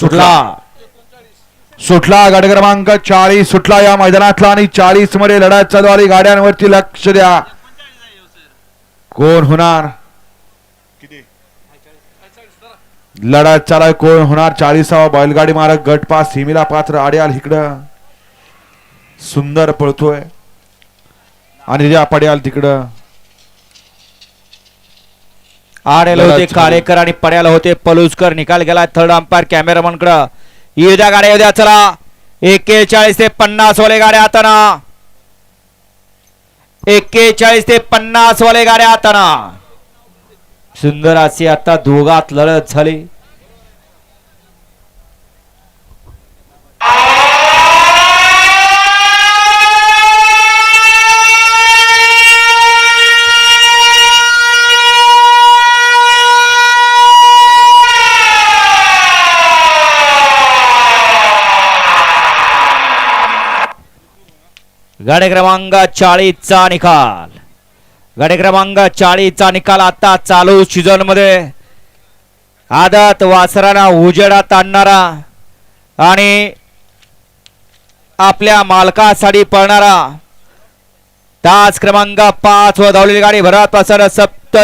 सुटला. सुटला गाडी क्रमांक चाळीस सुटला या मैदानातला आणि चाळीसमध्ये लढत चालू आली. गाड्यांवरती लक्ष द्या. कोण होणार? लढत चालू आहे. कोण होणार? चाळीसावा बैलगाडी मारक गट पास सीमेला पात्र आड्याल इकडं सुंदर पळतोय. आणि ज्या पड्याल तिकडं. आरेला होते. काळेकर आणि पड्याला होते पलुसकर निकाल गेला थर्ड अंपायर कॅमेरामन कडं। येऊ द्या गाड्या येऊ द्या चला। एक्केचाळीस ते पन्नास वाले गाड्या हाताना एक्केचाळीस ते पन्नास वाले गाड्या हाताना सुंदर अशी आता दोघात लढत झाली गाडी क्रमांक चाळीसचा निकाल. गाडी क्रमांक चाळीसचा निकाल आता चालू सीझनमध्ये. आदत वासरांना उजेडात आणणारा आणि आपल्या मालकासाठी पळणारा. तास क्रमांक पाच व धावलेली गाडी भरत सप्त